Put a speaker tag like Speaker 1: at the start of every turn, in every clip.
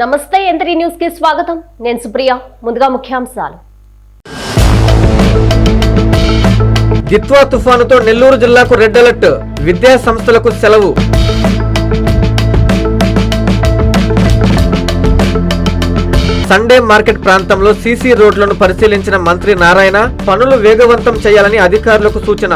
Speaker 1: నమస్తే ఎంత్రీ న్యూస్ కి స్వాగతం నేను సుప్రియ ముందుగా ముఖ్యాంశాలు
Speaker 2: గిత్వా తుఫానుతో నెల్లూరు జిల్లాకు రెడ్ అలర్ట్ విద్యా సంస్థలకు సెలవు సండే మార్కెట్ ప్రాంతంలో సీసీ రోడ్లను పరిశీలించిన మంత్రి నారాయణ పనులు వేగవంతం చేయాలని అధికారులకు సూచన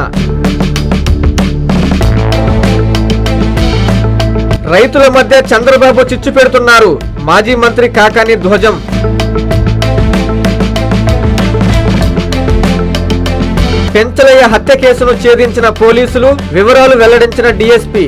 Speaker 2: రైతుల మధ్య చంద్రబాబు చిచ్చు పెడుతున్నారు మాజీ మంత్రి కాకాని ధ్వజం పెంచలయ్య హత్య కేసును ఛేదించిన పోలీసులు వివరాలు వెల్లడించిన డీఎస్పీ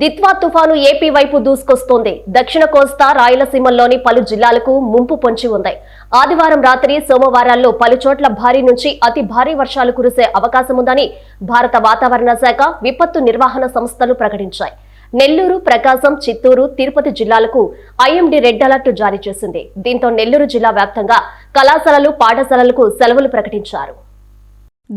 Speaker 1: దిత్వా తుఫాను ఏపీ వైపు దూసుకొస్తోంది దక్షిణ కోస్తా రాయలసీమల్లోని పలు జిల్లాలకు ముంపు పొంచి ఉంది ఆదివారం రాత్రి సోమవారాల్లో పలు చోట్ల భారీ నుంచి అతి భారీ వర్షాలు కురిసే అవకాశం ఉందని భారత వాతావరణ శాఖ విపత్తు నిర్వహణ సంస్థలు ప్రకటించాయి నెల్లూరు ప్రకాశం చిత్తూరు తిరుపతి జిల్లాలకు ఐఎండి రెడ్ అలర్ట్ జారీ చేసింది దీంతో నెల్లూరు జిల్లా వ్యాప్తంగా కళాశాలలు పాఠశాలలకు సెలవులు ప్రకటించారు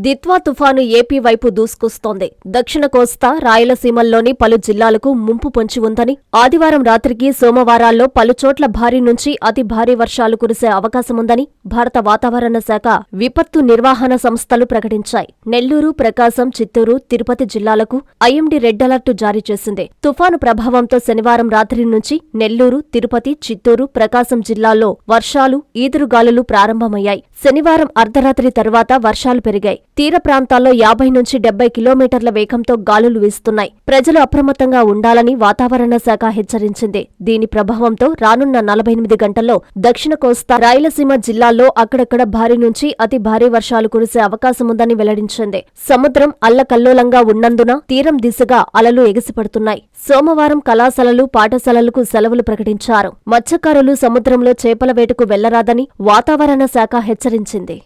Speaker 1: దిత్వా తుఫాను ఏపీ వైపు దూసుకొస్తోంది దక్షిణ కోస్తా రాయలసీమల్లోని పలు జిల్లాలకు ముంపు పొంచి ఉందని ఆదివారం రాత్రికి సోమవారాల్లో పలుచోట్ల భారీ నుంచి అతి భారీ వర్షాలు కురిసే అవకాశముందని భారత వాతావరణ శాఖ విపత్తు నిర్వహణ సంస్థలు ప్రకటించాయి నెల్లూరు ప్రకాశం చిత్తూరు తిరుపతి జిల్లాలకు ఐఎండీ రెడ్ అలర్టు జారీ చేసింది తుఫాను ప్రభావంతో శనివారం రాత్రి నుంచి నెల్లూరు తిరుపతి చిత్తూరు ప్రకాశం జిల్లాల్లో వర్షాలు ఈదురుగాలులు ప్రారంభమయ్యాయి శనివారం అర్ధరాత్రి తర్వాత వర్షాలు పెరిగాయి చేరుకున్నాయి తీర ప్రాంతాల్లో యాభై నుంచి డెబ్బై కిలోమీటర్ల వేగంతో గాలులు వీస్తున్నాయి ప్రజలు అప్రమత్తంగా ఉండాలని వాతావరణ శాఖ హెచ్చరించింది దీని ప్రభావంతో రానున్న నలభై ఎనిమిది గంటల్లో దక్షిణ కోస్తా రాయలసీమ జిల్లాల్లో అక్కడక్కడ భారీ నుంచి అతి భారీ వర్షాలు కురిసే అవకాశముందని వెల్లడించింది సముద్రం అల్లకల్లోలంగా ఉన్నందున తీరం దిశగా అలలు ఎగిసిపడుతున్నాయి సోమవారం కళాశాలలు పాఠశాలలకు సెలవులు ప్రకటించారు మత్స్యకారులు సముద్రంలో చేపల వేటకు వెళ్లరాదని వాతావరణ శాఖ హెచ్చరించింది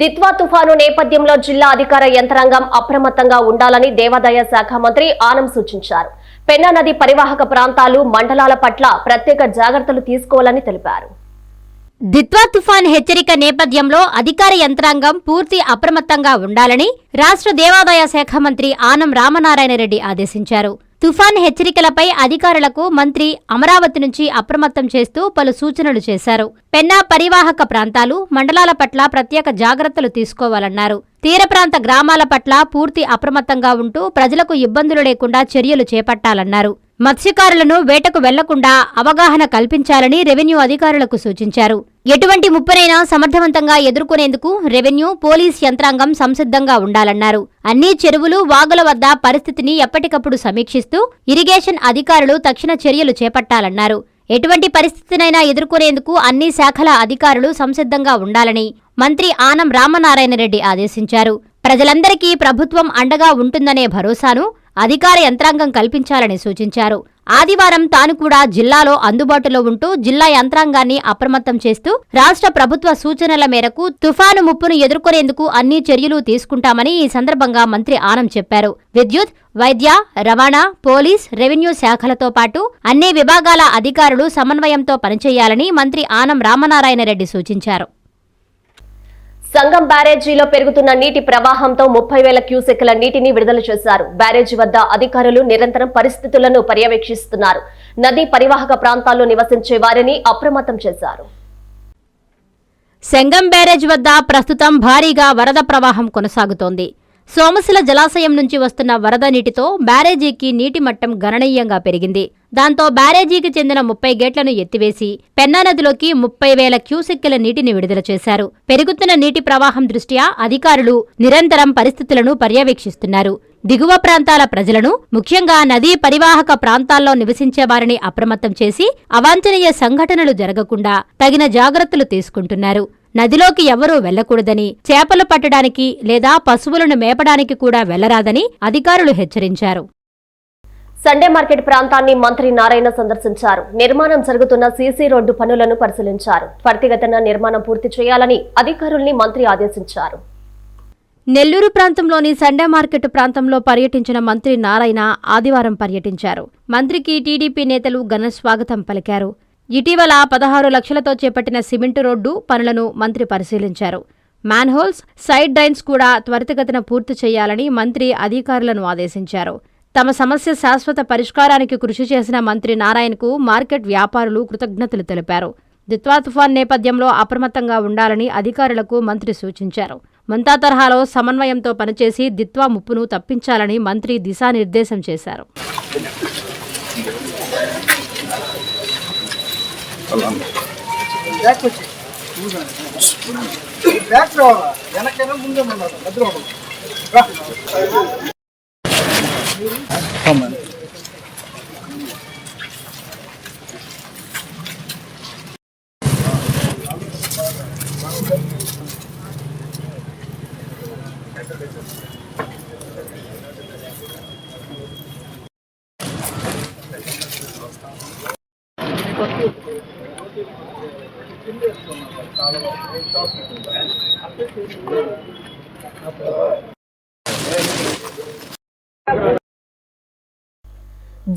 Speaker 1: దిత్వా తుఫాను నేపథ్యంలో జిల్లా అధికార యంత్రాంగం అప్రమత్తంగా ఉండాలని దేవాదాయ శాఖ మంత్రి ఆనం సూచించారు పెన్నా నది పరివాహక ప్రాంతాలు మండలాల పట్ల ప్రత్యేక జాగ్రత్తలు తీసుకోవాలని తెలిపారు దిత్వా తుఫాన్ హెచ్చరిక నేపథ్యంలో అధికార యంత్రాంగం పూర్తి అప్రమత్తంగా ఉండాలని రాష్ట్ర దేవాదాయ శాఖ మంత్రి ఆనం రామనారాయణ రెడ్డి ఆదేశించారు తుఫాన్ హెచ్చరికలపై అధికారులకు మంత్రి అమరావతి నుంచి అప్రమత్తం చేస్తూ పలు సూచనలు చేశారు పెన్నా పరివాహక ప్రాంతాలు మండలాల పట్ల ప్రత్యేక జాగ్రత్తలు తీసుకోవాలన్నారు తీర ప్రాంత గ్రామాల పట్ల పూర్తి అప్రమత్తంగా ఉంటూ ప్రజలకు ఇబ్బందులు లేకుండా చర్యలు చేపట్టాలన్నారు మత్స్యకారులను వేటకు వెళ్లకుండా అవగాహన కల్పించాలని రెవెన్యూ అధికారులకు సూచించారు ఎటువంటి ముప్పనైనా సమర్థవంతంగా ఎదుర్కొనేందుకు రెవెన్యూ పోలీస్ యంత్రాంగం సంసిద్ధంగా ఉండాలన్నారు అన్ని చెరువులు వాగుల వద్ద పరిస్థితిని ఎప్పటికప్పుడు సమీక్షిస్తూ ఇరిగేషన్ అధికారులు తక్షణ చర్యలు చేపట్టాలన్నారు ఎటువంటి పరిస్థితినైనా ఎదుర్కొనేందుకు అన్ని శాఖల అధికారులు సంసిద్ధంగా ఉండాలని మంత్రి ఆనం రామనారాయణ రెడ్డి ఆదేశించారు ప్రజలందరికీ ప్రభుత్వం అండగా ఉంటుందనే భరోసాను అధికార యంత్రాంగం కల్పించాలని సూచించారు ఆదివారం తాను కూడా జిల్లాలో అందుబాటులో ఉంటూ జిల్లా యంత్రాంగాన్ని అప్రమత్తం చేస్తూ రాష్ట్ర ప్రభుత్వ సూచనల మేరకు తుఫాను ముప్పును ఎదుర్కొనేందుకు అన్ని చర్యలు తీసుకుంటామని ఈ సందర్భంగా మంత్రి ఆనం చెప్పారు విద్యుత్ వైద్య రవాణా పోలీస్ రెవెన్యూ శాఖలతో పాటు అన్ని విభాగాల అధికారులు సమన్వయంతో పనిచేయాలని మంత్రి ఆనం రామనారాయణ రెడ్డి సూచించారు సంగం బ్యారేజీలో పెరుగుతున్న నీటి ప్రవాహంతో ముప్పై వేల క్యూసెక్ల నీటిని విడుదల చేశారు బ్యారేజీ వద్ద అధికారులు నిరంతరం పరిస్థితులను పర్యవేక్షిస్తున్నారు నదీ పరివాహక ప్రాంతాల్లో నివసించే వారిని అప్రమత్తం చేశారు సెంగం బ్యారేజ్ వద్ద ప్రస్తుతం భారీగా వరద ప్రవాహం కొనసాగుతోంది సోమశిల జలాశయం నుంచి వస్తున్న వరద నీటితో బ్యారేజీకి నీటి మట్టం గణనీయంగా పెరిగింది దాంతో బ్యారేజీకి చెందిన ముప్పై గేట్లను ఎత్తివేసి పెన్నా నదిలోకి ముప్పై వేల క్యూసెక్కుల నీటిని విడుదల చేశారు పెరుగుతున్న నీటి ప్రవాహం దృష్ట్యా అధికారులు నిరంతరం పరిస్థితులను పర్యవేక్షిస్తున్నారు దిగువ ప్రాంతాల ప్రజలను ముఖ్యంగా నదీ పరివాహక ప్రాంతాల్లో నివసించే వారిని అప్రమత్తం చేసి అవాంఛనీయ సంఘటనలు జరగకుండా తగిన జాగ్రత్తలు తీసుకుంటున్నారు నదిలోకి ఎవరూ వెళ్లకూడదని చేపలు పట్టడానికి లేదా పశువులను మేపడానికి కూడా వెళ్లరాదని అధికారులు హెచ్చరించారు సండే మార్కెట్ ప్రాంతాన్ని మంత్రి నారాయణ సందర్శించారు నిర్మాణం జరుగుతున్న సీసీ రోడ్డు పనులను పరిశీలించారు త్వరితగతన నిర్మాణం పూర్తి చేయాలని అధికారుల్ని మంత్రి ఆదేశించారు నెల్లూరు ప్రాంతంలోని సండే మార్కెట్ ప్రాంతంలో పర్యటించిన మంత్రి నారాయణ ఆదివారం పర్యటించారు మంత్రికి టీడీపీ నేతలు ఘన స్వాగతం పలికారు ఇటీవల పదహారు లక్షలతో చేపట్టిన సిమెంటు రోడ్డు పనులను మంత్రి పరిశీలించారు మ్యాన్హోల్స్ సైడ్ డైన్స్ కూడా త్వరితగతిన పూర్తి చేయాలని మంత్రి అధికారులను ఆదేశించారు తమ సమస్య శాశ్వత పరిష్కారానికి కృషి చేసిన మంత్రి నారాయణకు మార్కెట్ వ్యాపారులు కృతజ్ఞతలు తెలిపారు దిత్వా తుఫాన్ నేపథ్యంలో అప్రమత్తంగా ఉండాలని అధికారులకు మంత్రి సూచించారు మంతా తరహాలో సమన్వయంతో పనిచేసి దిత్వా ముప్పును తప్పించాలని మంత్రి దిశానిర్దేశం చేశారు Allah'ım. Yaklaşık. Back drawer. Yanaklarım bunda mı? Hadi oğlum. Bak. Tamam. Thank you.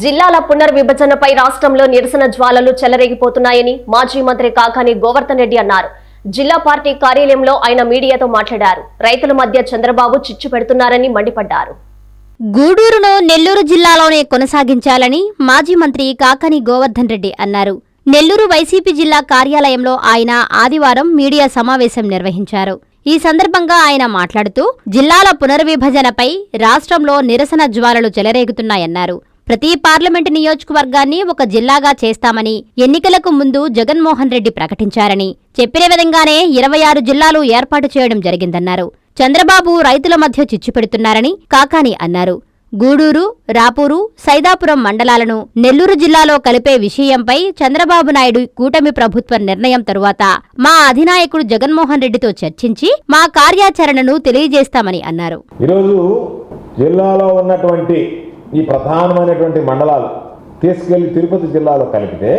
Speaker 1: జిల్లాల పునర్విభజనపై రాష్ట్రంలో నిరసన జ్వాలలు చెలరేగిపోతున్నాయని మాజీ మంత్రి కాకాని గోవర్ధన్ రెడ్డి అన్నారు జిల్లా పార్టీ కార్యాలయంలో ఆయన మీడియాతో మాట్లాడారు రైతుల మధ్య చంద్రబాబు చిచ్చు పెడుతున్నారని మండిపడ్డారు గూడూరును నెల్లూరు జిల్లాలోనే కొనసాగించాలని మాజీ మంత్రి కాకాని గోవర్ధన్ రెడ్డి అన్నారు నెల్లూరు వైసీపీ జిల్లా కార్యాలయంలో ఆయన ఆదివారం మీడియా సమావేశం నిర్వహించారు ఈ సందర్భంగా ఆయన మాట్లాడుతూ జిల్లాల పునర్విభజనపై రాష్ట్రంలో నిరసన జ్వాలలు చెలరేగుతున్నాయన్నారు ప్రతి పార్లమెంటు నియోజకవర్గాన్ని ఒక జిల్లాగా చేస్తామని ఎన్నికలకు ముందు జగన్మోహన్ రెడ్డి ప్రకటించారని చెప్పిన విధంగానే ఇరవై ఆరు జిల్లాలు ఏర్పాటు చేయడం జరిగిందన్నారు చంద్రబాబు రైతుల మధ్య చిచ్చు పెడుతున్నారని కాకాని అన్నారు గూడూరు రాపూరు సైదాపురం మండలాలను నెల్లూరు జిల్లాలో కలిపే విషయంపై చంద్రబాబు నాయుడు కూటమి ప్రభుత్వ నిర్ణయం తరువాత మా అధినాయకుడు జగన్మోహన్ రెడ్డితో చర్చించి మా కార్యాచరణను తెలియజేస్తామని అన్నారు జిల్లాలో ఉన్నటువంటి ఈ ప్రధానమైనటువంటి మండలాలు తీసుకెళ్లి తిరుపతి జిల్లాలో కలిపితే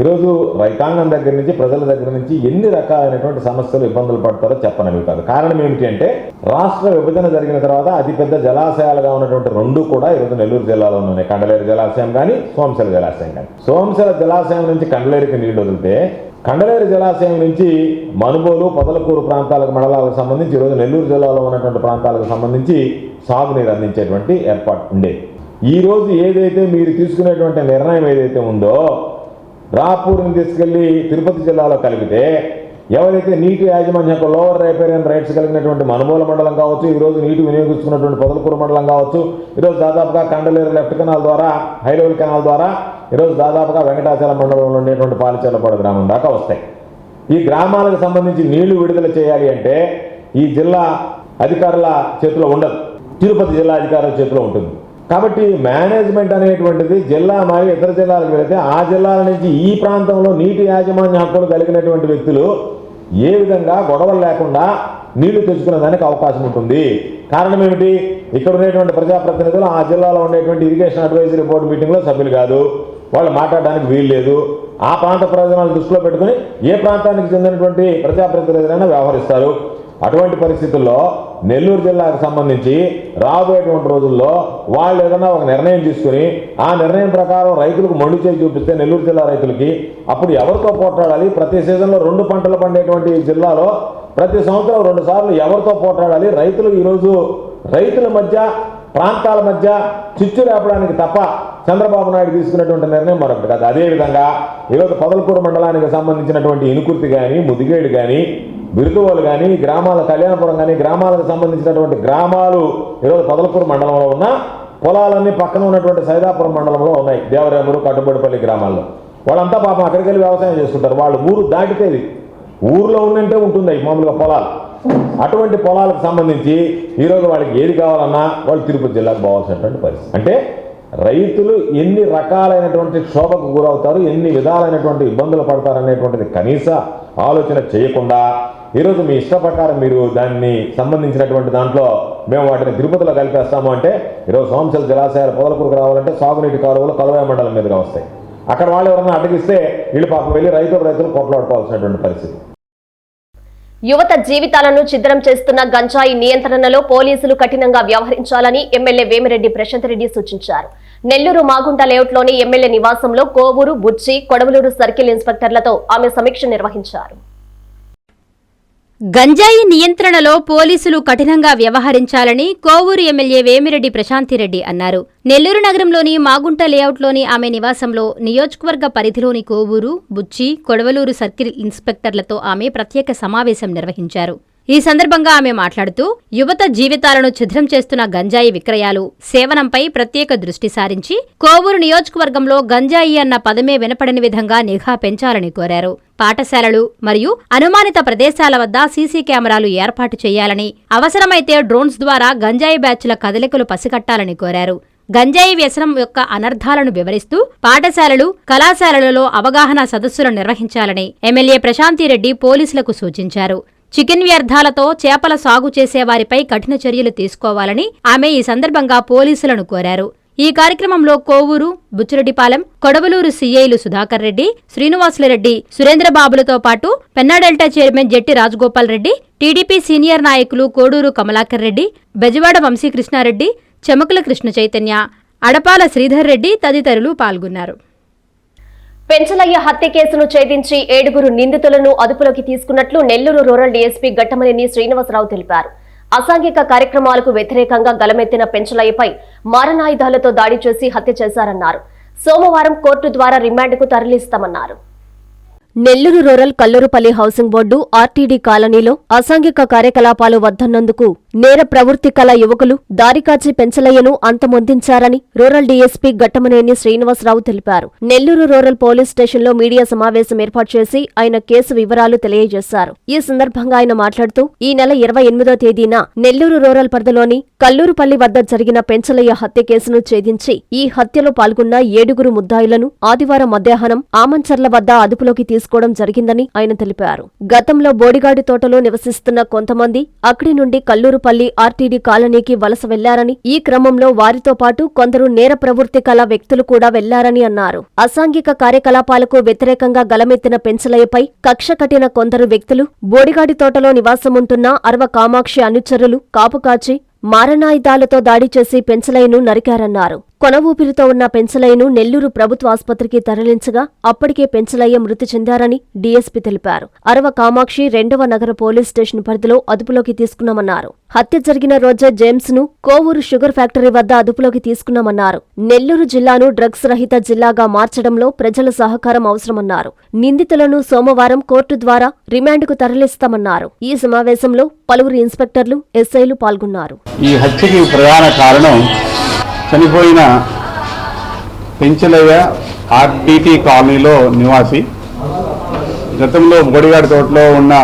Speaker 1: ఈరోజు రైతాంగం దగ్గర నుంచి ప్రజల దగ్గర నుంచి ఎన్ని రకాలైనటువంటి సమస్యలు ఇబ్బందులు పడతారో చెప్పనవి కాదు కారణం ఏమిటి అంటే రాష్ట్ర విభజన జరిగిన తర్వాత అతిపెద్ద జలాశయాలుగా ఉన్నటువంటి రెండు కూడా ఈరోజు నెల్లూరు జిల్లాలో ఉన్నాయి కండలేరు జలాశయం కానీ సోమశల జలాశయం కానీ సోమశల జలాశయం నుంచి కండలేరుకి నీళ్లు వదిలితే కండలేరు జలాశయం నుంచి మనుబోలు పొదలకూరు ప్రాంతాలకు మండలాలకు సంబంధించి ఈరోజు నెల్లూరు జిల్లాలో ఉన్నటువంటి ప్రాంతాలకు సంబంధించి సాగునీరు అందించేటువంటి ఏర్పాటు ఉండేది ఈరోజు ఏదైతే మీరు తీసుకునేటువంటి నిర్ణయం ఏదైతే ఉందో రాపూర్ని తీసుకెళ్ళి తిరుపతి జిల్లాలో కలిపితే ఎవరైతే నీటి యాజమాన్య లోవర్ రైపేరియన్ రైట్స్ కలిగినటువంటి మనుమూల మండలం కావచ్చు ఈరోజు నీటి వినియోగించుకున్నటువంటి పొదలపూర్ మండలం కావచ్చు ఈరోజు దాదాపుగా కండలేరు లెఫ్ట్ కెనాల్ ద్వారా హైలెవెల్ కెనాల్ ద్వారా ఈరోజు దాదాపుగా వెంకటాచల మండలంలో ఉండేటువంటి పాలచేలపాడు గ్రామం దాకా వస్తాయి ఈ గ్రామాలకు సంబంధించి నీళ్లు విడుదల చేయాలి అంటే ఈ జిల్లా అధికారుల చేతిలో ఉండదు తిరుపతి జిల్లా అధికారుల చేతిలో ఉంటుంది కాబట్టి మేనేజ్మెంట్ అనేటువంటిది జిల్లా మరియు ఇతర జిల్లాలకు వెళితే ఆ జిల్లాల నుంచి ఈ ప్రాంతంలో నీటి యాజమాన్య హక్కులు కలిగినటువంటి వ్యక్తులు ఏ విధంగా గొడవలు లేకుండా నీళ్లు తెచ్చుకునే దానికి అవకాశం ఉంటుంది కారణం ఏమిటి ఇక్కడ ఉండేటువంటి ప్రజాప్రతినిధులు ఆ జిల్లాలో ఉండేటువంటి ఇరిగేషన్ అడ్వైజరీ బోర్డు మీటింగ్లో సభ్యులు కాదు వాళ్ళు మాట్లాడడానికి వీలు లేదు ఆ ప్రాంత ప్రయోజనాలు దృష్టిలో పెట్టుకుని ఏ ప్రాంతానికి చెందినటువంటి ప్రజాప్రతినిధులైనా వ్యవహరిస్తారు అటువంటి పరిస్థితుల్లో నెల్లూరు జిల్లాకు సంబంధించి రాబోయేటువంటి రోజుల్లో వాళ్ళు ఏదైనా ఒక నిర్ణయం తీసుకుని ఆ నిర్ణయం ప్రకారం రైతులకు మండు చేయి చూపిస్తే నెల్లూరు జిల్లా రైతులకి అప్పుడు ఎవరితో పోట్లాడాలి ప్రతి సీజన్లో రెండు పంటలు పండేటువంటి జిల్లాలో ప్రతి సంవత్సరం రెండు సార్లు ఎవరితో పోట్లాడాలి రైతులు ఈరోజు రైతుల మధ్య ప్రాంతాల మధ్య చిచ్చు రేపడానికి తప్ప చంద్రబాబు నాయుడు తీసుకున్నటువంటి నిర్ణయం మరొకటి కాదు అదేవిధంగా ఈరోజు పొదలకూరు మండలానికి సంబంధించినటువంటి ఇనుకుర్తి కానీ ముదిగేడు కానీ బిరుదువాలు కానీ గ్రామాల కళ్యాణపురం కానీ గ్రామాలకు సంబంధించినటువంటి గ్రామాలు ఈరోజు పొదలకూరు మండలంలో ఉన్న పొలాలన్నీ పక్కన ఉన్నటువంటి సైదాపురం మండలంలో ఉన్నాయి దేవరేమూరు కట్టుబడిపల్లి గ్రామాల్లో వాళ్ళంతా పాపం అక్కడికి వెళ్ళి వ్యవసాయం చేసుకుంటారు వాళ్ళు ఊరు దాటితేది ఊర్లో ఉన్నంటే ఉంటుంది మామూలుగా పొలాలు అటువంటి పొలాలకు సంబంధించి ఈరోజు వాళ్ళకి ఏది కావాలన్నా వాళ్ళు తిరుపతి జిల్లాకు పోవాల్సినటువంటి పరిస్థితి అంటే రైతులు ఎన్ని రకాలైనటువంటి క్షోభకు గురవుతారు ఎన్ని విధాలైనటువంటి ఇబ్బందులు పడతారు అనేటువంటిది కనీస ఆలోచన చేయకుండా ఈరోజు మీ ఇష్ట ప్రకారం మీరు దాన్ని సంబంధించినటువంటి దాంట్లో మేము వాటిని తిరుపతిలో కలిపేస్తాము అంటే ఈరోజు సోమశల జలాశయాలు పొదలకూరుకు రావాలంటే సాగునీటి కాలువలు కలవాయ మండలం మీదుగా వస్తాయి అక్కడ వాళ్ళు ఎవరైనా అడిగిస్తే వీళ్ళు పాపం వెళ్ళి రైతులు రైతులు కొట్లాడుకోవాల్సినటువంటి పరిస్థితి యువత జీవితాలను చిద్రం చేస్తున్న గంజాయి నియంత్రణలో పోలీసులు కఠినంగా వ్యవహరించాలని ఎమ్మెల్యే వేమిరెడ్డి ప్రశాంత్ రెడ్డి సూచించారు నెల్లూరు మాగుంట లేఅవుట్లోని ఎమ్మెల్యే నివాసంలో కోవూరు బుచ్చి కొడవలూరు సర్కిల్ ఇన్స్పెక్టర్లతో ఆమె సమీక్ష నిర్వహించారు గంజాయి నియంత్రణలో పోలీసులు కఠినంగా వ్యవహరించాలని కోవూరు ఎమ్మెల్యే వేమిరెడ్డి ప్రశాంతిరెడ్డి అన్నారు నెల్లూరు నగరంలోని మాగుంట లేఅవుట్లోని ఆమె నివాసంలో నియోజకవర్గ పరిధిలోని కోవూరు బుచ్చి కొడవలూరు సర్కిల్ ఇన్స్పెక్టర్లతో ఆమె ప్రత్యేక సమావేశం నిర్వహించారు ఈ సందర్భంగా ఆమె మాట్లాడుతూ యువత జీవితాలను ఛిద్రం చేస్తున్న గంజాయి విక్రయాలు సేవనంపై ప్రత్యేక దృష్టి సారించి కోవూరు నియోజకవర్గంలో గంజాయి అన్న పదమే వినపడని విధంగా నిఘా పెంచాలని కోరారు పాఠశాలలు మరియు అనుమానిత ప్రదేశాల వద్ద సీసీ కెమెరాలు ఏర్పాటు చేయాలని అవసరమైతే డ్రోన్స్ ద్వారా గంజాయి బ్యాచ్ల కదలికలు పసిగట్టాలని కోరారు గంజాయి వ్యసనం యొక్క అనర్థాలను వివరిస్తూ పాఠశాలలు కళాశాలలలో అవగాహన సదస్సులు నిర్వహించాలని ఎమ్మెల్యే ప్రశాంతిరెడ్డి పోలీసులకు సూచించారు చికెన్ వ్యర్థాలతో చేపల సాగు చేసేవారిపై కఠిన చర్యలు తీసుకోవాలని ఆమె ఈ సందర్భంగా పోలీసులను కోరారు ఈ కార్యక్రమంలో కోవూరు బుచ్చిరెడ్డిపాలెం కొడవలూరు సీఐలు సుధాకర్ రెడ్డి శ్రీనివాసులరెడ్డి సురేంద్రబాబులతో పాటు Penna delta chairman Jatti Rajagopal Reddy TDP senior నాయకులు కోడూరు కమలాకర్ రెడ్డి బెజవాడ వంశీకృష్ణారెడ్డి చెమకుల కృష్ణ చైతన్య అడపాల శ్రీధర్ రెడ్డి తదితరులు పాల్గొన్నారు పెంచలయ్య హత్య కేసును ఛేదించి ఏడుగురు నిందితులను అదుపులోకి తీసుకున్నట్లు నెల్లూరు రూరల్ డీఎస్పీ గట్టమనేని శ్రీనివాసరావు తెలిపారు అసాంఘిక కార్యక్రమాలకు వ్యతిరేకంగా గలమెత్తిన పెంచలయ్యపై మారణాయుధాలతో దాడి చేసి హత్య చేశారన్నారు సోమవారం కోర్టు ద్వారా రిమాండ్కు తరలిస్తామన్నారు Nellore rural Kallurupalli housing board RTD కాలనీలో అసాంఘిక కార్యకలాపాలు వద్దన్నందుకు నేర ప్రవృత్తి కల యువకులు దారికాచి పెంచలయ్యను అంతమొందించారని రూరల్ డీఎస్పీ గట్టమనేని శ్రీనివాసరావు తెలిపారు నెల్లూరు రూరల్ పోలీస్ స్టేషన్లో మీడియా సమావేశం ఏర్పాటు చేసి ఆయన కేసు వివరాలు తెలియజేశారు ఈ సందర్భంగా ఆయన మాట్లాడుతూ ఈ నెల ఇరవై ఎనిమిదో తేదీన నెల్లూరు రూరల్ పరిధిలోని కల్లూరుపల్లి వద్ద జరిగిన పెంచలయ్య హత్య కేసును ఛేదించి ఈ హత్యలో పాల్గొన్న ఏడుగురు ముద్దాయిలను ఆదివారం మధ్యాహ్నం ఆమంచర్ల వద్ద అదుపులోకి తీసుకోవడం జరిగిందని ఆయన తెలిపారు గతంలో బోడిగాడి తోటలో నివసిస్తున్న కొంతమంది అక్కడి నుండి కల్లూరు పల్లి ఆర్టీడీ కాలనీకి వలస వెళ్లారని ఈ క్రమంలో వారితో పాటు కొందరు నేర ప్రవృత్తి కల వ్యక్తులు కూడా వెళ్లారని అన్నారు అసాంఘిక కార్యకలాపాలకు వ్యతిరేకంగా గలమెత్తిన పెన్సలయ్యపై కక్ష కఠిన కొందరు వ్యక్తులు బోడిగాడి తోటలో నివాసముంటున్న అర్వ కామాక్షి అనుచరులు కాపుకాచి మారణాయుధాలతో దాడి చేసి పెన్సలయ్యను నరికారన్నారు కొన ఊపిరితో ఉన్న పెన్సలయ్యను నెల్లూరు ప్రభుత్వ ఆసుపత్రికి తరలించగా అప్పటికే పెన్సలయ్య మృతి చెందారని డీఎస్పీ తెలిపారు అరవ కామాక్షి రెండవ నగర పోలీస్ స్టేషన్ పరిధిలో అదుపులోకి తీసుకున్నామన్నారు హత్య జరిగిన రోజా జేమ్స్ ను కోవూరు షుగర్ ఫ్యాక్టరీ వద్ద అదుపులోకి తీసుకున్నామన్నారు నెల్లూరు జిల్లాను డ్రగ్స్ రహిత జిల్లాగా మార్చడంలో ప్రజల సహకారం అవసరమన్నారు నిందితులను సోమవారం కోర్టు ద్వారా రిమాండ్కు తరలిస్తామన్నారు ఈ సమావేశంలో పలువురు ఇన్స్పెక్టర్లు ఎస్ఐలు పాల్గొన్నారు చనిపోయిన పెంచలయ్య ఆర్టీటీ కాలనీలో నివాసి గతంలో బోడిగాడి తోటలో ఉన్న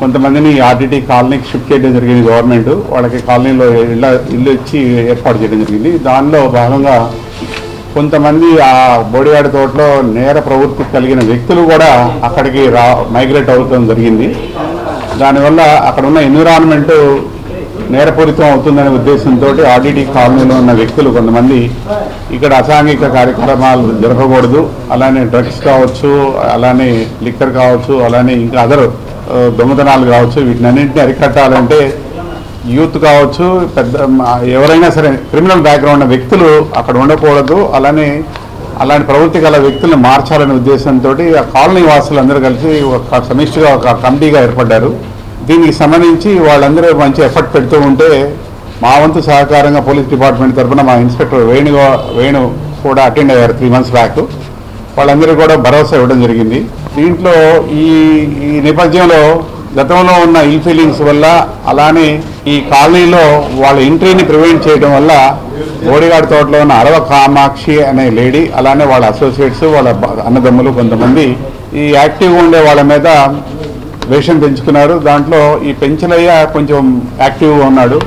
Speaker 1: కొంతమందిని ఆర్టీటీ కాలనీకి షిఫ్ట్ చేయడం జరిగింది గవర్నమెంట్ వాళ్ళకి కాలనీలో ఇళ్ళ ఇల్లు ఇచ్చి ఏర్పాటు చేయడం జరిగింది దానిలో భాగంగా కొంతమంది ఆ బోడిగాడి తోటలో నేర ప్రవృత్తి కలిగిన వ్యక్తులు కూడా అక్కడికి మైగ్రేట్ అవుతాం జరిగింది దానివల్ల అక్కడ ఉన్న ఎన్విరాన్మెంటు నేరపూరితం అవుతుందనే ఉద్దేశంతో ఆర్డీటీ కాలనీలో ఉన్న వ్యక్తులు కొంతమంది ఇక్కడ అసాంఘిక కార్యక్రమాలు జరపకూడదు అలానే డ్రగ్స్ కావచ్చు అలానే లిక్కర్ కావచ్చు అలానే ఇంకా అదర్ దొంగతనాలు కావచ్చు వీటిని అన్నింటినీ అరికట్టాలంటే యూత్ కావచ్చు పెద్ద ఎవరైనా సరే క్రిమినల్ బ్యాక్గ్రౌండ్ ఉన్న వ్యక్తులు అక్కడ ఉండకూడదు అలానే అలాంటి ప్రవృత్తి గల వ్యక్తులను మార్చాలనే ఉద్దేశంతో ఆ కాలనీ వాసులు అందరూ కలిసి ఒక సమిష్టిగా ఒక కమిటీగా ఏర్పడ్డారు దీనికి సంబంధించి వాళ్ళందరూ మంచి ఎఫర్ట్ పెడుతూ ఉంటే మా వంతు సహకారంగా పోలీస్ డిపార్ట్మెంట్ తరఫున మా ఇన్స్పెక్టర్ వేణు వేణు కూడా అటెండ్ అయ్యారు త్రీ మంత్స్ బ్యాక్ వాళ్ళందరూ కూడా భరోసా ఇవ్వడం జరిగింది దీంట్లో ఈ ఈ నేపథ్యంలో గతంలో ఉన్న ఇల్ ఫీలింగ్స్ వల్ల అలానే ఈ కాలనీలో వాళ్ళ ఎంట్రీని ప్రివెంట్ చేయడం వల్ల బోడిగాడి తోటలో ఉన్న అరవ కామాక్షి అనే లేడీ అలానే వాళ్ళ అసోసియేట్స్ వాళ్ళ అన్నదమ్ములు కొంతమంది ఈ యాక్టివ్గా ఉండే వాళ్ళ మీద రేషన్ పెంచుకున్నాడు దాంట్లో ఈ పెంచలయ్య కొంచెం యాక్టివ్గా ఉన్నాడు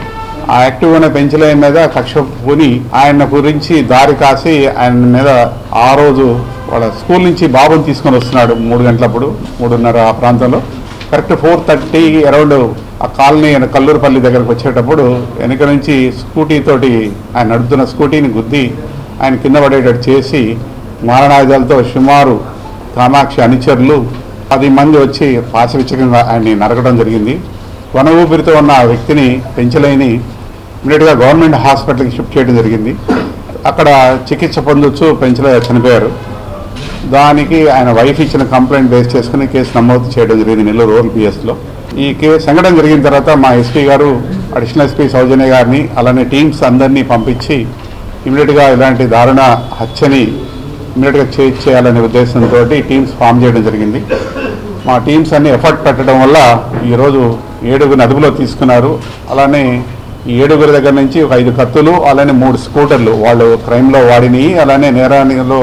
Speaker 1: ఆ యాక్టివ్ ఉన్న పెంచలయ్య మీద కక్ష పోని ఆయన గురించి దారి కాసి ఆయన మీద ఆ రోజు వాళ్ళ స్కూల్ నుంచి బాబుని తీసుకొని వస్తున్నాడు మూడు గంటలప్పుడు మూడున్నర ఆ ప్రాంతంలో కరెక్ట్ ఫోర్ థర్టీ అరౌండ్ ఆ కాలనీ కల్లూరుపల్లి దగ్గరకు వచ్చేటప్పుడు వెనక నుంచి స్కూటీ తోటి ఆయన నడుపుతున్న స్కూటీని గుద్ది ఆయన కింద పడేటట్టు చేసి మారణాయుధాలతో సుమారు కామాక్షి అనుచరులు పది మంది వచ్చి పాశవిచ్చకంగా ఆయన్ని నరకడం జరిగింది వన ఊపిరితో ఉన్న ఆ వ్యక్తిని పెంచలేని ఇమీడియట్గా గవర్నమెంట్ హాస్పిటల్కి షిఫ్ట్ చేయడం జరిగింది అక్కడ చికిత్స పొందొచ్చు పెంచలే చనిపోయారు దానికి ఆయన వైఫ్ ఇచ్చిన కంప్లైంట్ బేస్ చేసుకుని కేసు నమోదు చేయడం జరిగింది నెల్లూరు రూరల్ పిఎస్లో ఈ కేసు సంఘటన జరిగిన తర్వాత మా ఎస్పీ గారు అడిషనల్ ఎస్పీ సౌజన్య గారిని అలానే టీమ్స్ అందరినీ పంపించి ఇమీడియట్గా ఇలాంటి దారుణ హత్యని ఇమ్మీడియట్గా చేంజ్ చేయాలనే ఉద్దేశంతో టీమ్స్ ఫామ్ చేయడం జరిగింది మా టీమ్స్ అన్ని ఎఫర్ట్ పెట్టడం వల్ల ఈరోజు ఏడుగురిని అదుపులో తీసుకున్నారు అలానే ఈ ఏడుగురి దగ్గర నుంచి ఒక ఐదు కత్తులు అలానే మూడు స్కూటర్లు వాళ్ళు క్రైమ్లో వాడిని అలానే నేరానిలో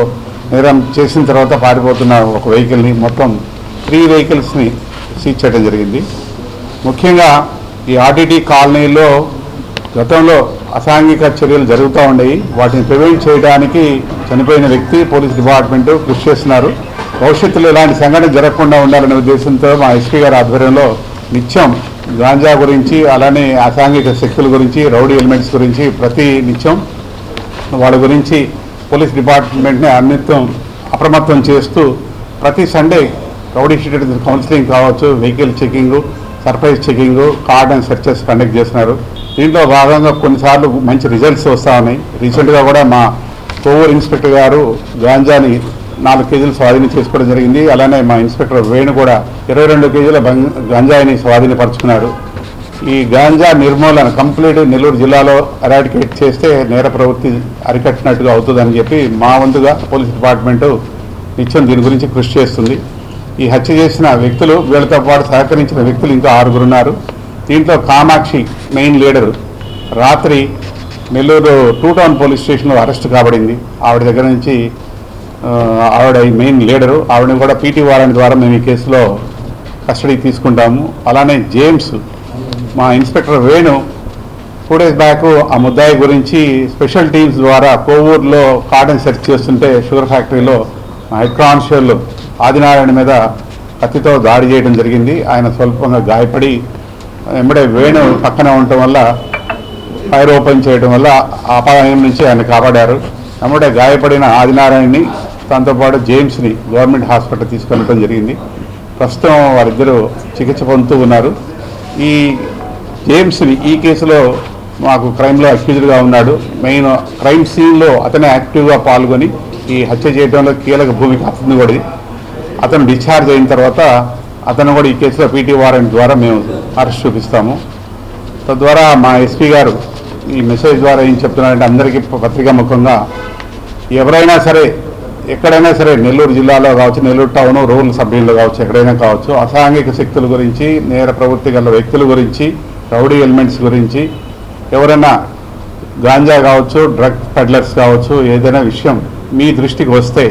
Speaker 1: నేరం చేసిన తర్వాత పారిపోతున్న ఒక వెహికల్ని మొత్తం త్రీ వెహికల్స్ని సీజ్ చేయడం జరిగింది ముఖ్యంగా ఈ ఆర్టీటీ కాలనీలో గతంలో అసాంఘిక చర్యలు జరుగుతూ ఉండేవి వాటిని ప్రివెంట్ చేయడానికి చనిపోయిన వ్యక్తి పోలీస్ డిపార్ట్మెంట్ కృషి చేస్తున్నారు భవిష్యత్తులో ఇలాంటి సంఘటన జరగకుండా ఉండాలనే ఉద్దేశంతో మా ఎస్పీ గారి ఆధ్వర్యంలో నిత్యం గాంజా గురించి అలానే అసాంఘిక శక్తుల గురించి రౌడీ ఎలిమెంట్స్ గురించి ప్రతి నిత్యం వాళ్ళ గురించి పోలీస్ డిపార్ట్మెంట్ని అన్నిత్యం అప్రమత్తం చేస్తూ ప్రతి సండే రౌడీ షీటెడ్ కౌన్సిలింగ్ కావచ్చు vehicle checking surprise checking card and searches conduct చేస్తున్నారు దీంట్లో భాగంగా కొన్నిసార్లు మంచి రిజల్ట్స్ వస్తూ ఉన్నాయి రీసెంట్గా కూడా మా కోవూరు ఇన్స్పెక్టర్ గారు గాంజాని నాలుగు కేజీలు స్వాధీనం చేసుకోవడం జరిగింది అలానే మా ఇన్స్పెక్టర్ వేణు కూడా ఇరవై రెండు కేజీల గంజాయిని స్వాధీనపరుచుకున్నాడు ఈ గాంజా నిర్మూలన కంప్లీట్ నెల్లూరు జిల్లాలో ఎరాడికేట్ చేస్తే నేర ప్రవృత్తి అరికట్టినట్టుగా అవుతుందని చెప్పి మా వంతుగా పోలీస్ డిపార్ట్మెంటు నిత్యం దీని గురించి కృషి చేస్తుంది ఈ హత్య చేసిన వ్యక్తులు వీళ్ళతో పాటు సహకరించిన వ్యక్తులు ఇంకా ఆరుగురున్నారు దీంట్లో కామాక్షి మెయిన్ లీడర్ రాత్రి నెల్లూరు టూ టౌన్ పోలీస్ స్టేషన్లో అరెస్ట్ కాబడింది ఆవిడ దగ్గర నుంచి ఆవిడ మెయిన్ లీడరు ఆవిడని కూడా పీటీ వారెంట్ ద్వారా మేము ఈ కేసులో కస్టడీ తీసుకుంటాము అలానే జేమ్స్ మా inspector Venu two days back ఆ ముద్దాయి గురించి స్పెషల్ టీమ్స్ ద్వారా కోవూరులో కాటన్ సెర్చ్ చేస్తుంటే షుగర్ ఫ్యాక్టరీలో హైక్రాన్షియర్లు ఆదినారాయణ మీద కత్తితో దాడి చేయడం జరిగింది ఆయన స్వల్పంగా గాయపడి వెంబడే వేణు పక్కన ఉండటం వల్ల ఫైర్ ఓపెన్ చేయడం వల్ల అపాయం నుంచి ఆయన కాపాడారు ఎంబడే గాయపడిన ఆదినారాయణని తనతో పాటు జేమ్స్ని గవర్నమెంట్ హాస్పిటల్ తీసుకెళ్ళడం జరిగింది ప్రస్తుతం వారిద్దరూ చికిత్స పొందుతూ ఉన్నారు ఈ జేమ్స్ని ఈ కేసులో మాకు క్రైమ్లో అక్యూజ్డ్గా ఉన్నాడు మెయిన్ క్రైమ్ సీన్లో అతనే యాక్టివ్గా పాల్గొని ఈ హత్య చేయడంలో కీలక భూమికి అతను కూడా అతను డిశ్చార్జ్ అయిన తర్వాత అతను కూడా ఈ కేసులో పీటీ వారెంట్ ద్వారా మేము అరెస్ట్ చూపిస్తాము తద్వారా మా ఎస్పీ గారు ఈ మెసేజ్ ద్వారా ఏం చెప్తున్నారంటే అందరికీ పత్రికా ముఖంగా ఎవరైనా సరే ఎక్కడైనా సరే నెల్లూరు జిల్లాలో కావచ్చు నెల్లూరు టౌన్ రూరల్ సభ్యులు కావచ్చు ఎక్కడైనా కావచ్చు అసాంఘిక శక్తుల గురించి నేర ప్రవృత్తి గల వ్యక్తుల గురించి రౌడీ ఎలిమెంట్స్ గురించి ఎవరైనా గాంజా కావచ్చు డ్రగ్ పెడ్లర్స్ కావచ్చు ఏదైనా విషయం మీ దృష్టికి వస్తే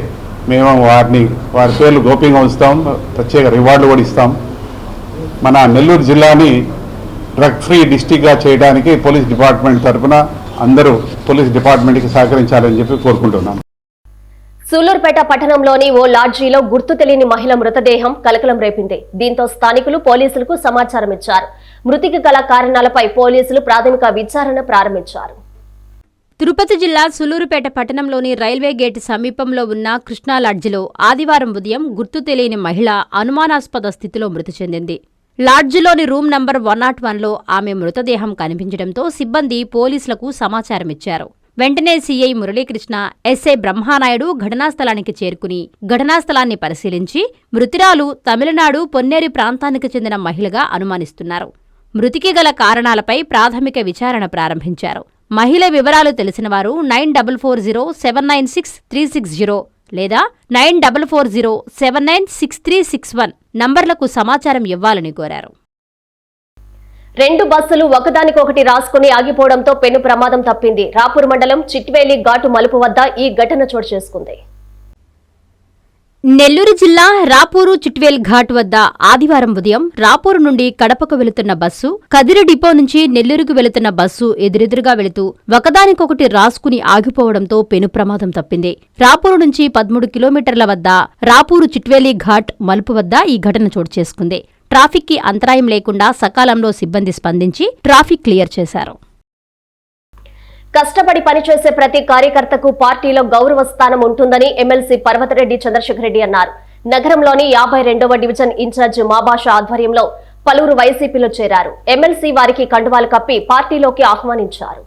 Speaker 1: మేము వారిని వారి పేర్లు గోప్యంగా ఉంచుతాం ప్రత్యేక రివార్డులు కూడా ఇస్తాం మన నెల్లూరు జిల్లాని డ్రగ్ ఫ్రీ డిస్టిక్గా చేయడానికి పోలీస్ డిపార్ట్మెంట్ తరఫున అందరూ పోలీస్ డిపార్ట్మెంట్కి సహకరించాలని చెప్పి కోరుకుంటున్నాం సూలూర్పేట పట్టణంలోని ఓ లాడ్జీలో గుర్తు తెలియని మహిళ మృతదేహం కలకలం రేపింది దీంతో స్థానికులు పోలీసులకు సమాచారం ఇచ్చారు మృతికి గల కారణాలపై పోలీసులు ప్రాథమిక విచారణ ప్రారంభించారు తిరుపతి జిల్లా సులూరుపేట పట్టణంలోని రైల్వే గేట్ సమీపంలో ఉన్న కృష్ణా లాడ్జిలో ఆదివారం ఉదయం గుర్తు తెలియని మహిళ అనుమానాస్పద స్థితిలో మృతి చెందింది లాడ్జిలోని రూమ్ నంబర్ వన్ నాట్ వన్లో ఆమె మృతదేహం కనిపించడంతో సిబ్బంది పోలీసులకు సమాచారం ఇచ్చారు వెంటనే సీఐ మురళీకృష్ణ ఎస్ఐ బ్రహ్మానాయుడు ఘటనాస్థలానికి చేరుకుని ఘటనాస్థలాన్ని పరిశీలించి మృతిరాలు తమిళనాడు పొన్నేరి ప్రాంతానికి చెందిన మహిళగా అనుమానిస్తున్నారు మృతికి గల కారణాలపై ప్రాథమిక విచారణ ప్రారంభించారు మహిళ వివరాలు తెలిసిన వారు nine double four zero seven nine six three six zero లేదా nine double four zero seven nine six three six one నంబర్లకు సమాచారం ఇవ్వాలని కోరారు రెండు బస్సులు ఒకదానికొకటి రాసుకుని ఆగిపోవడంతో పెను ప్రమాదం తప్పింది రాపూర్ మండలం చిట్వేలి ఘాటు మలుపు వద్ద ఈ ఘటన చోటు చేసుకుంది నెల్లూరు జిల్లా రాపూరు చిట్వేల్ ఘాట్ వద్ద ఆదివారం ఉదయం రాపూరు నుండి కడపకు వెళుతున్న బస్సు కదిరి డిపో నుంచి నెల్లూరుకు వెళుతున్న బస్సు ఎదురెదురుగా వెళుతూ ఒకదానికొకటి రాసుకుని ఆగిపోవడంతో పెను ప్రమాదం తప్పింది రాపూరు నుంచి పదమూడు కిలోమీటర్ల వద్ద రాపూరు చిట్వేలి ఘాట్ మలుపు వద్ద ఈ ఘటన చోటు చేసుకుంది ట్రాఫిక్కి అంతరాయం లేకుండా సకాలంలో సిబ్బంది స్పందించి ట్రాఫిక్ క్లియర్ చేశారు కష్టపడి పనిచేసే ప్రతి కార్యకర్తకు పార్టీలో గౌరవ స్థానం ఉంటుందని ఎమ్మెల్సీ పర్వతరెడ్డి చంద్రశేఖర్ రెడ్డి అన్నారు నగరంలోని యాభై రెండవ డివిజన్ ఇన్ఛార్జ్ మాభాష ఆధ్వర్యంలో పలువురు వైసీపీలో చేరారు ఎమ్మెల్సీ వారికి కండువాలు కప్పి పార్టీలోకి ఆహ్వానించారు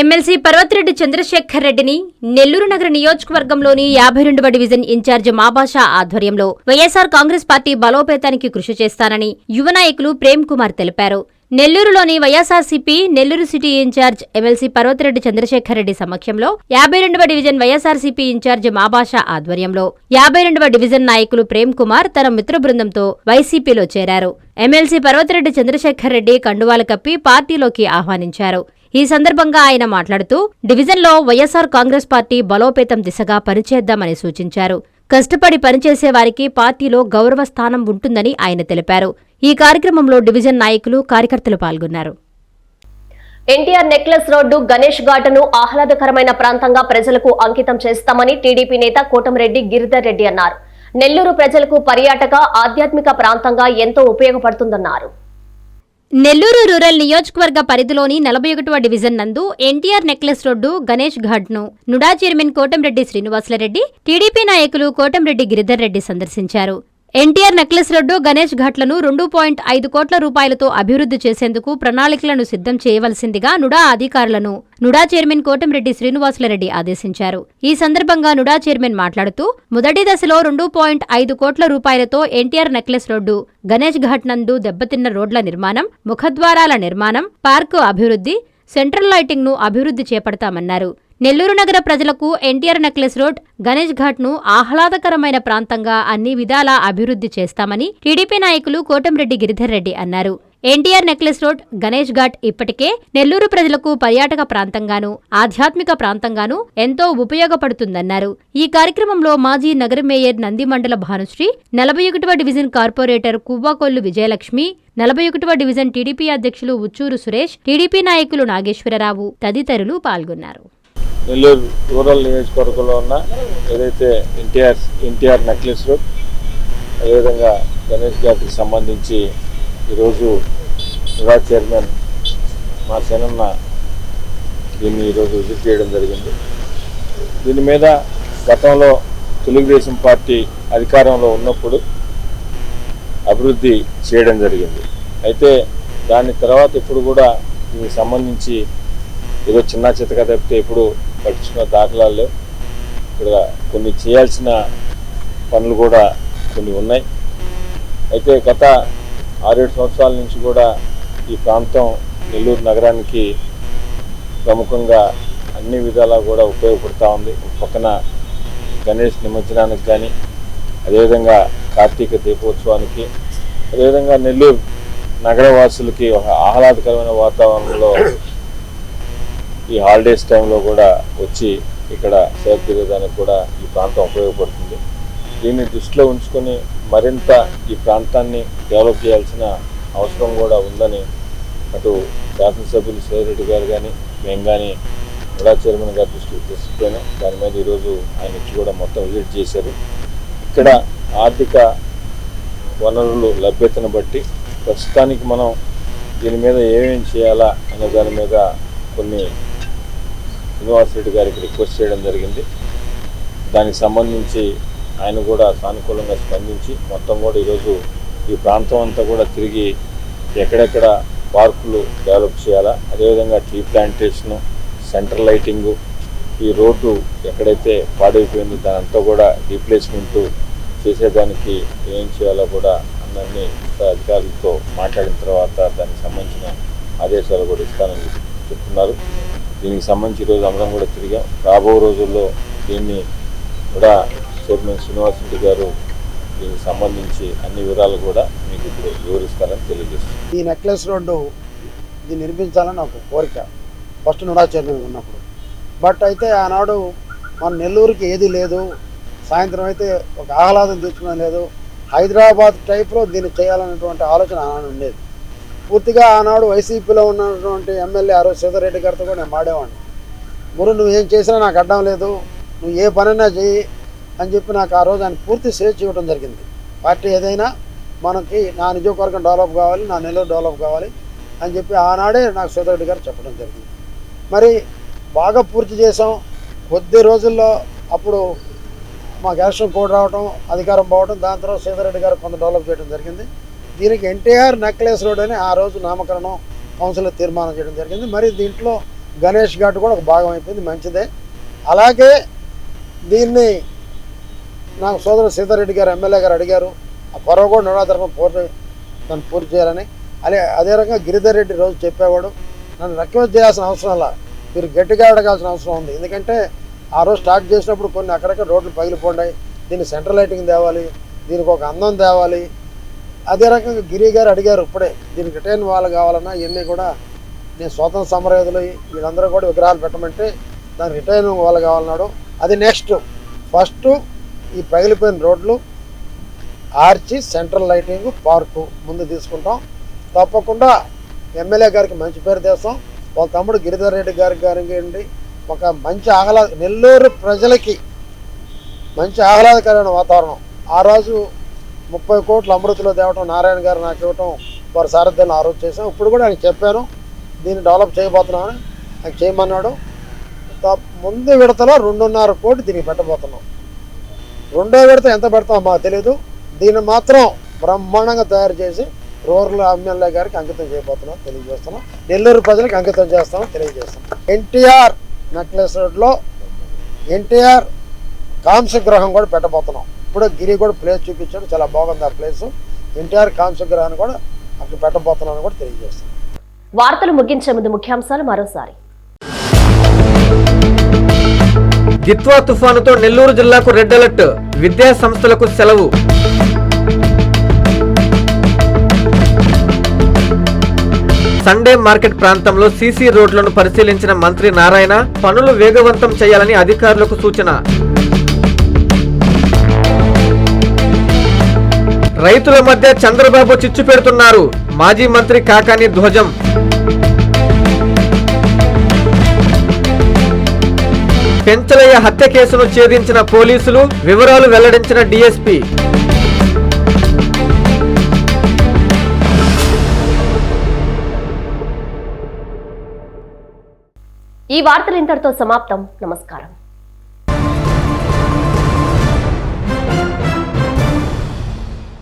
Speaker 1: ఎమ్మెల్సీ పర్వతరెడ్డి చంద్రశేఖర్ రెడ్డిని నెల్లూరు నగర నియోజకవర్గంలోని యాభై రెండవ డివిజన్ ఇన్ఛార్జ్ మాబాషా ఆధ్వర్యంలో వైఎస్సార్ కాంగ్రెస్ పార్టీ బలోపేతానికి కృషి చేస్తానని యువ నాయకులు ప్రేమ్ కుమార్ తెలిపారు నెల్లూరులోని YSRCP Nellore city incharge MLC Parvathi Reddy Chandrasekhar Reddy సమక్షంలో యాభై రెండవ డివిజన్ వైఎస్ఆర్సీపీ ఇన్ఛార్జ్ మాబాషా ఆధ్వర్యంలో యాభై రెండవ డివిజన్ నాయకులు ప్రేమ్ కుమార్ తన మిత్ర బృందంతో వైసీపీలో చేరారు ఎమ్మెల్సీ పర్వతిరెడ్డి చంద్రశేఖర్ రెడ్డి కండువాలు కప్పి పార్టీలోకి ఆహ్వానించారు ఈ సందర్భంగా ఆయన మాట్లాడుతూ డివిజన్లో వైఎస్ఆర్ కాంగ్రెస్ పార్టీ బలోపేతం దిశగా పనిచేద్దామని సూచించారు కష్టపడి పనిచేసే వారికి పార్టీలో గౌరవ స్థానం ఉంటుందని ఆయన తెలిపారు ఈ కార్యక్రమంలో డివిజన్ నాయకులు కార్యకర్తలు పాల్గొన్నారు ఎన్టీఆర్ నెక్లెస్ రోడ్డు గణేష్ ఘాటను ఆహ్లాదకరమైన ప్రాంతంగా ప్రజలకు అంకితం చేస్తామని టీడీపీ నేత కోటమిరెడ్డి గిరిధర్ రెడ్డి అన్నారు నెల్లూరు ప్రజలకు పర్యాటక ఆధ్యాత్మిక ప్రాంతంగా ఎంతో ఉపయోగపడుతుందన్నారు నెల్లూరు రూరల్ నియోజకవర్గ పరిధిలోని నలభై ఒకటవ డివిజన్ నందు NTR necklace road Ganesh ghat ను NUDA chairman Kotamreddy Srinivasulu Reddy TDP నాయకులు కోటంరెడ్డి గిరిధర్ రెడ్డి సందర్శించారు ఎన్టీఆర్ నెక్లెస్ రోడ్డు గణేష్ ఘట్లను రెండు పాయింట్ ఐదు కోట్ల రూపాయలతో అభివృద్ధి చేసేందుకు ప్రణాళికలను సిద్ధం చేయవలసిందిగా నుడా అధికారులను నుడా చైర్మన్ కోటమిరెడ్డి శ్రీనివాసులరెడ్డి ఆదేశించారు ఈ సందర్భంగా నుడా చైర్మన్ మాట్లాడుతూ మొదటి దశలో రెండు పాయింట్ ఐదు కోట్ల రూపాయలతో NTR necklace road Ganesh ghat నందు దెబ్బతిన్న రోడ్ల నిర్మాణం ముఖద్వారాల నిర్మాణం పార్కు అభివృద్ధి సెంట్రల్ లైటింగ్ను అభివృద్ధి చేపడతామన్నారు నెల్లూరు నగర ప్రజలకు NTR necklace road Ganesh ghat ను ఆహ్లాదకరమైన ప్రాంతంగా అన్ని విధాలా అభివృద్ధి చేస్తామని టీడీపీ నాయకులు కోటంరెడ్డి గిరిధర్ రెడ్డి అన్నారు NTR necklace road Ganesh ghat ఇప్పటికే నెల్లూరు ప్రజలకు పర్యాటక ప్రాంతంగాను ఆధ్యాత్మిక ప్రాంతంగాను ఎంతో ఉపయోగపడుతుందన్నారు ఈ కార్యక్రమంలో మాజీ నగర మేయర్ నందిమండల భానుశ్రీ నలభై ఒకటవ డివిజన్ కార్పొరేటర్ కువ్వాకొల్లు విజయలక్ష్మి నలభై ఒకటవ డివిజన్ టీడీపీ అధ్యక్షులు ఉచ్చూరు సురేష్ టీడీపీ నాయకులు నాగేశ్వరరావు తదితరులు పాల్గొన్నారు నెల్లూరు రూరల్ నియోజకవర్గంలో ఉన్న ఏదైతే ఎన్టీఆర్ ఎన్టీఆర్ నెక్లెస్ రోడ్ అదేవిధంగా గణేష్ గారికి సంబంధించి ఈరోజు యువా చైర్మన్ మా చెన్న దీన్ని ఈరోజు విజిట్ చేయడం జరిగింది దీని మీద గతంలో తెలుగుదేశం పార్టీ అధికారంలో ఉన్నప్పుడు అభివృద్ధి చేయడం జరిగింది అయితే దాని తర్వాత ఇప్పుడు కూడా దీనికి సంబంధించి ఏదో చిన్న చితక తప్పితే ఇప్పుడు పట్టించుకున్న దాఖలాలు ఇక్కడ కొన్ని చేయాల్సిన పనులు కూడా కొన్ని ఉన్నాయి అయితే గత ఆరేడు సంవత్సరాల నుంచి కూడా ఈ ప్రాంతం నెల్లూరు నగరానికి ప్రముఖంగా అన్ని విధాలా కూడా ఉపయోగపడుతూ ఉంది పక్కన గణేష్ నిమజ్జనానికి కానీ అదేవిధంగా కార్తీక దీపోత్సవానికి అదేవిధంగా నెల్లూరు నగరవాసులకి ఒక ఆహ్లాదకరమైన వాతావరణంలో ఈ హాలిడేస్ టైంలో కూడా వచ్చి ఇక్కడ సేవ తీరేదానికి కూడా ఈ ప్రాంతం ఉపయోగపడుతుంది దీన్ని దృష్టిలో ఉంచుకొని మరింత ఈ ప్రాంతాన్ని డెవలప్ చేయాల్సిన అవసరం కూడా ఉందని అటు శాసనసభ్యులు సేరెడ్డి గారు కానీ మేము కానీ కూడా చైర్మన్ గారు దృష్టికి తీసుకుపోయినాం దాని మీద ఈరోజు ఆయన ఇచ్చి కూడా మొత్తం విజిట్ చేశారు ఇక్కడ ఆర్థిక వనరులు లభ్యతను బట్టి ప్రస్తుతానికి మనం దీని మీద ఏమేమి చేయాలా అనే దాని మీద కొన్ని శ్రీనివాస్ రెడ్డి గారికి రిక్వెస్ట్ చేయడం జరిగింది దానికి సంబంధించి ఆయన కూడా సానుకూలంగా స్పందించి మొత్తం కూడా ఈరోజు ఈ ప్రాంతం అంతా కూడా తిరిగి ఎక్కడెక్కడ పార్కులు డెవలప్ చేయాలా అదేవిధంగా టీ ప్లాంటేషను సెంటర్ లైటింగు ఈ రోడ్డు ఎక్కడైతే పాడైపోయిందో దానంతా కూడా రీప్లేస్మెంట్ చేసేదానికి ఏం చేయాలో కూడా అందరినీ అధికారులతో మాట్లాడిన తర్వాత దానికి సంబంధించిన ఆదేశాలు కూడా ఇస్తానని చెప్తున్నారు దీనికి సంబంధించి ఈరోజు అందరం కూడా తిరిగాం రాబో రోజుల్లో దీన్ని కూడా చైర్మన్ శ్రీనివాస్ రెడ్డి గారు దీనికి సంబంధించి అన్ని వివరాలు కూడా మీకు ఇప్పుడు వివరిస్తారని తెలియజేస్తాను ఈ నెక్లెస్ రెండు ఇది నిర్మించాలని ఒక కోరిక ఫస్ట్ నుడా చైర్మన్ ఉన్నప్పుడు బట్ అయితే ఆనాడు మన నెల్లూరుకి ఏది లేదు సాయంత్రం అయితే ఒక ఆహ్లాదం తీర్చుకునే లేదు హైదరాబాద్ టైప్లో దీన్ని చేయాలనేటువంటి ఆలోచన ఆనాడు ఉండేది పూర్తిగా ఆనాడు వైసీపీలో ఉన్నటువంటి ఎమ్మెల్యే ఆరో శ్రీధర్ రెడ్డి గారితో కూడా నేను మాడేవాడిని గురు నువ్వేం చేసినా నాకు అడ్డం లేదు నువ్వు ఏ పనైనా చేయి అని చెప్పి నాకు ఆ రోజు ఆయన పూర్తి స్వేచ్ఛ ఇవ్వడం జరిగింది పార్టీ ఏదైనా మనకి నా నిజవర్గం డెవలప్ కావాలి నా నెల డెవలప్ కావాలి అని చెప్పి ఆనాడే నాకు శ్రీధర్ రెడ్డి గారు చెప్పడం జరిగింది మరి బాగా పూర్తి చేసాం కొద్ది రోజుల్లో అప్పుడు మాకు ఎలక్షన్ కోడ్ రావడం అధికారం పోవడం దాని తర్వాత సీతారెడ్డి గారు కొంత డెవలప్ చేయడం జరిగింది దీనికి ఎన్టీఆర్ నెక్లెస్ రోడ్ అని ఆ రోజు నామకరణం కౌన్సిల్ తీర్మానం చేయడం జరిగింది మరి దీంట్లో గణేష్ ఘాట్ కూడా ఒక భాగం అయిపోయింది మంచిదే అలాగే దీన్ని నాకు సోదరుడు సీతారెడ్డి గారు ఎమ్మెల్యే గారు అడిగారు ఆ పొరవగూడ నడాధర్మం పూర్తి తను పూర్తి చేయాలని అదే అదే రకంగా గిరిధర్ రెడ్డి రోజు చెప్పేవాడు నన్ను రిక్వెస్ట్ చేయాల్సిన అవసరం అలా మీరు గట్టిగా అడగాల్సిన అవసరం ఉంది ఎందుకంటే ఆ రోజు స్టార్ట్ చేసినప్పుడు కొన్ని అక్కడక్కడ రోడ్లు పగిలిపోండాయి దీన్ని సెంట్రల్ లైటింగ్ తేవాలి దీనికి ఒక అందం తేవాలి అదే రకంగా గిరి గారు అడిగారు ఇప్పుడే దీనికి రిటైన్ వాళ్ళు కావాలన్నా ఇవన్నీ కూడా నేను స్వాతంత్ర సమరయోధులు వీళ్ళందరూ కూడా విగ్రహాలు పెట్టమంటే దాని రిటైన్ వాళ్ళు కావాలన్నాడు అది నెక్స్ట్ ఫస్ట్ ఈ పగిలిపోయిన రోడ్లు ఆర్చి సెంట్రల్ లైటింగ్ పార్కు ముందు తీసుకుంటాం తప్పకుండా ఎమ్మెల్యే గారికి మంచి పేరు దేశం వాళ్ళ తమ్ముడు గిరిధర్ రెడ్డి గారికి గారికి ఒక మంచి ఆహ్లాద నెల్లూరు ప్రజలకి మంచి ఆహ్లాదకరమైన వాతావరణం ఆ రోజు ముప్పై కోట్లు అమృతిలో తేవటం నారాయణ గారు నాకు ఇవ్వటం వారి సారథ్యాన్ని ఆ చేశాం ఇప్పుడు కూడా ఆయన చెప్పాను దీన్ని డెవలప్ చేయబోతున్నామని ఆయన చేయమన్నాడు ముందు విడతలో రెండున్నర కోటి దీనికి పెట్టబోతున్నాం రెండో విడత ఎంత పెడతాం మాకు తెలియదు దీన్ని మాత్రం బ్రహ్మాండంగా తయారు చేసి రూరల్ ఎమ్మెల్యే గారికి అంకితం చేయబోతున్నాం తెలియజేస్తున్నాం నెల్లూరు ప్రజలకు అంకితం చేస్తాం తెలియజేస్తున్నాం ఎన్టీఆర్ నెక్లెస్ రోడ్లో ఎన్టీఆర్ కాంస్య గృహం కూడా పెట్టబోతున్నాం ఇప్పుడు గిరి కూడా ప్లేస్ చూపించాడు చాలా బాగుంది ఆ ప్లేస్ ఎన్టీఆర్ కాంసగ్రహాన్ని కూడా అక్కడ పెట్టబోతున్నాను కూడా తెలియజేస్తాను వార్తలు ముగించే ముందు ముఖ్యాంశాలు మరోసారి గిత్వా తుఫానుతో నెల్లూరు జిల్లాకు రెడ్ అలర్ట్ విద్యా సంస్థలకు సెలవు సండే మార్కెట్ ప్రాంతంలో సీసీ రోడ్లను పరిశీలించిన మంత్రి నారాయణ పనులు వేగవంతం చేయాలని అధికారులకు సూచన రైతుల మధ్య చంద్రబాబు చిచ్చు పెడుతున్నారు మాజీ మంత్రి కాకాని ధ్వజం పెంచలయ్య హత్య కేసును ఛేదించిన పోలీసులు వివరాలు వెల్లడించిన డీఎస్పీ ఈ వార్తలు ఇంతటితో సమాప్తం నమస్కారం